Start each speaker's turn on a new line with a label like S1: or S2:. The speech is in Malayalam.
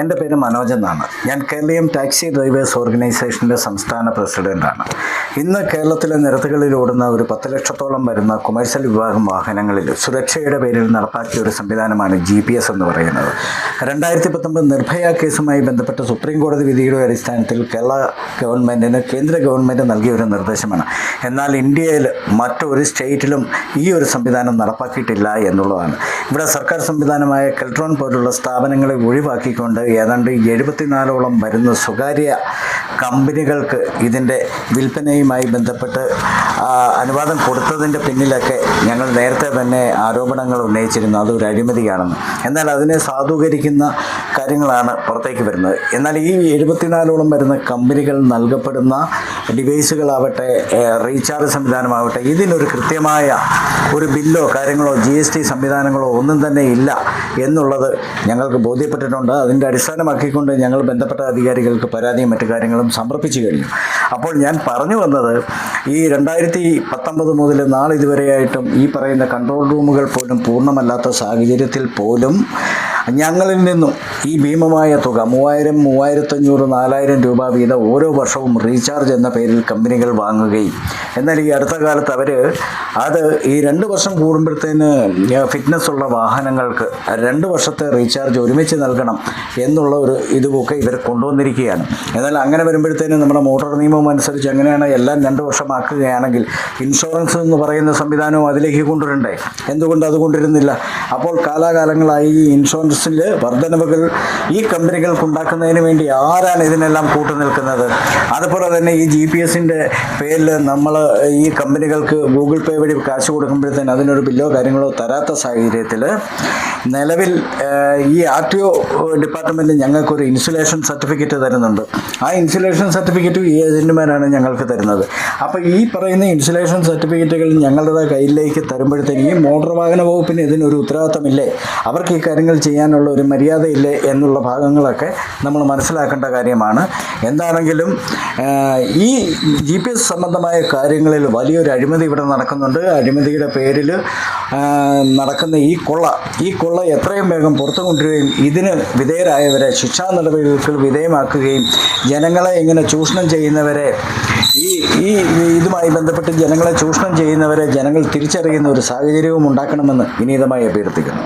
S1: എന്റെ പേര് മനോജ് എന്നാണ്. ഞാൻ കേരളീയം ടാക്സി ഡ്രൈവേഴ്സ് ഓർഗനൈസേഷന്റെ സംസ്ഥാന പ്രസിഡന്റാണ്. ഇന്ന് കേരളത്തിലെ നിരത്തുകളിൽ ഓടുന്ന ഒരു പത്ത് ലക്ഷത്തോളം വരുന്ന കൊമേഴ്സ്യൽ വിഭാഗം വാഹനങ്ങളിൽ സുരക്ഷയുടെ പേരിൽ നടപ്പാക്കിയ ഒരു സംവിധാനമാണ് ജി പി എസ് എന്ന് പറയുന്നത്. രണ്ടായിരത്തി പത്തൊമ്പത് നിർഭയ കേസുമായി ബന്ധപ്പെട്ട സുപ്രീം കോടതി വിധിയുടെ അടിസ്ഥാനത്തിൽ കേരള ഗവൺമെന്റിന് കേന്ദ്ര ഗവൺമെന്റ് നൽകിയ ഒരു നിർദ്ദേശമാണ്. എന്നാൽ ഇന്ത്യയിൽ മറ്റൊരു സ്റ്റേറ്റിലും ഈ ഒരു സംവിധാനം നടപ്പാക്കിയിട്ടില്ല എന്നുള്ളതാണ്. ഇവിടെ സർക്കാർ സംവിധാനമായ കെൽട്രോൺ പോലുള്ള സ്ഥാപനങ്ങളെ ഒഴിവാക്കിക്കൊണ്ട് ഏതാണ്ട് എഴുപത്തിനാലോളം വരുന്ന സ്വകാര്യ കമ്പനികൾക്ക് ഇതിന്റെ വിൽപ്പനയുമായി ബന്ധപ്പെട്ട് അനുവാദം കൊടുത്തതിന്റെ പിന്നിലൊക്കെ ഞങ്ങൾ നേരത്തെ തന്നെ ആരോപണങ്ങൾ ഉന്നയിച്ചിരുന്നു. അതൊരു അഴിമതിയാണെന്ന്. എന്നാൽ അതിനെ സാധൂകരിക്കുന്ന കാര്യങ്ങളാണ് പുറത്തേക്ക് വരുന്നത്. എന്നാൽ ഈ എഴുപത്തിനാലോളം വരുന്ന കമ്പനികൾ നൽകപ്പെടുന്ന ഡിവൈസുകളാവട്ടെ റീചാർജ് സംവിധാനമാവട്ടെ ഇതിനൊരു കൃത്യമായ ഒരു ബില്ലോ കാര്യങ്ങളോ ജി എസ് ടി സംവിധാനങ്ങളോ ഒന്നും തന്നെ ഇല്ല എന്നുള്ളത് ഞങ്ങൾക്ക് ബോധ്യപ്പെട്ടിട്ടുണ്ട്. അതിന്റെ അടിസ്ഥാനമാക്കിക്കൊണ്ട് ഞങ്ങൾ ബന്ധപ്പെട്ട അധികാരികൾക്ക് പരാതിയും മറ്റു കാര്യങ്ങളും സമർപ്പിച്ചു കഴിഞ്ഞു. അപ്പോൾ ഞാൻ പറഞ്ഞു വന്നത് ഈ രണ്ടായിരത്തി പത്തൊമ്പത് മുതൽ നാളിതുവരെയായിട്ടും ഈ പറയുന്ന കൺട്രോൾ റൂമുകൾ പോലും പൂർണമല്ലാത്ത സാഹചര്യത്തിൽ പോലും ഞങ്ങളിൽ നിന്നും ഈ ഭീമമായ തുക മൂവായിരം മൂവായിരത്തഞ്ഞൂറ് നാലായിരം രൂപ വീതം ഓരോ വർഷവും റീചാർജ് എന്ന പേരിൽ കമ്പനികൾ വാങ്ങുകയും. എന്നാൽ ഈ അടുത്ത കാലത്ത് അവർ അത് ഈ രണ്ട് വർഷം കൂടുമ്പോഴത്തേന് ഫിറ്റ്നസ് ഉള്ള വാഹനങ്ങൾക്ക് രണ്ട് വർഷത്തെ റീചാർജ് ഒരുമിച്ച് നൽകണം എന്നുള്ള ഒരു ഇതുമൊക്കെ ഇവർ കൊണ്ടുവന്നിരിക്കുകയാണ്. എന്നാൽ അങ്ങനെ വരുമ്പോഴത്തേനും നമ്മുടെ മോട്ടോർ നിയമം അനുസരിച്ച് അങ്ങനെയാണ് എല്ലാം രണ്ട് വർഷമാക്കുകയാണെങ്കിൽ ഇൻഷുറൻസ് എന്ന് പറയുന്ന സംവിധാനവും അതിലേക്ക് കൊണ്ടുവരണ്ടേ? എന്തുകൊണ്ട് അത് കൊണ്ടുവരുന്നില്ല? അപ്പോൾ കാലാകാലങ്ങളായി ഈ ഇൻഷുറൻസിൽ വർധനവുകൾ ഈ കമ്പനികൾക്ക് ഉണ്ടാക്കുന്നതിന് വേണ്ടി ആരാണ് ഇതിനെല്ലാം കൂട്ടു നിൽക്കുന്നത്? അതുപോലെ തന്നെ ഈ ജി പി എസിന്റെ പേരിൽ നമ്മൾ ഈ കമ്പനികൾക്ക് ഗൂഗിൾ പേ വഴി കാശ് കൊടുക്കുമ്പോഴത്തേന് അതിനൊരു ബില്ലോ കാര്യങ്ങളോ തരാത്ത സാഹചര്യത്തിൽ നിലവിൽ ഈ ആർ ടി ഒ ഡിപ്പാർട്ട്മെന്റ് ഞങ്ങൾക്കൊരു ഇൻസുലേഷൻ സർട്ടിഫിക്കറ്റ് തരുന്നുണ്ട്. ആ ഇൻസുലേഷൻ സർട്ടിഫിക്കറ്റ് ഈ ഏജന്റുമാരാണ് ഞങ്ങൾക്ക് തരുന്നത്. അപ്പോൾ ഈ പറയുന്ന ഇൻസുലേഷൻ സർട്ടിഫിക്കറ്റുകൾ ഞങ്ങളുടെ കയ്യിലേക്ക് തരുമ്പോഴത്തേന് ഈ മോട്ടോർ വാഹന വകുപ്പിന് ഇതിനൊരു ഉത്തരവാദിത്തമില്ലേ? അവർക്ക് ഈ കാര്യങ്ങൾ ചെയ്യാനുള്ള ഒരു മര്യാദയില്ലേ എന്നുള്ള ഭാഗങ്ങളൊക്കെ നമ്മൾ മനസ്സിലാക്കേണ്ട കാര്യമാണ്. എന്താണെങ്കിലും ഈ ജി പി എസ് സംബന്ധമായ കാര്യങ്ങളിൽ വലിയൊരു അഴിമതി ഇവിടെ നടക്കുന്നുണ്ട്. അഴിമതിയുടെ പേരിൽ നടക്കുന്ന ഈ കൊള്ള ഈ കൊള്ള എത്രയും വേഗം പുറത്തു കൊണ്ടുവരികയും ഇതിന് വിധേയരായവരെ ശിക്ഷാ നടപടികൾക്ക് വിധേയമാക്കുകയും ജനങ്ങളെ ഇങ്ങനെ ചൂഷണം ചെയ്യുന്നവരെ ഈ ഈ ഇതുമായി ബന്ധപ്പെട്ട് ജനങ്ങളെ ചൂഷണം ചെയ്യുന്നവരെ ജനങ്ങൾ തിരിച്ചറിയുന്ന ഒരു സാഹചര്യവും ഉണ്ടാക്കണമെന്ന് വിനീതമായി അഭ്യർത്ഥിക്കുന്നു.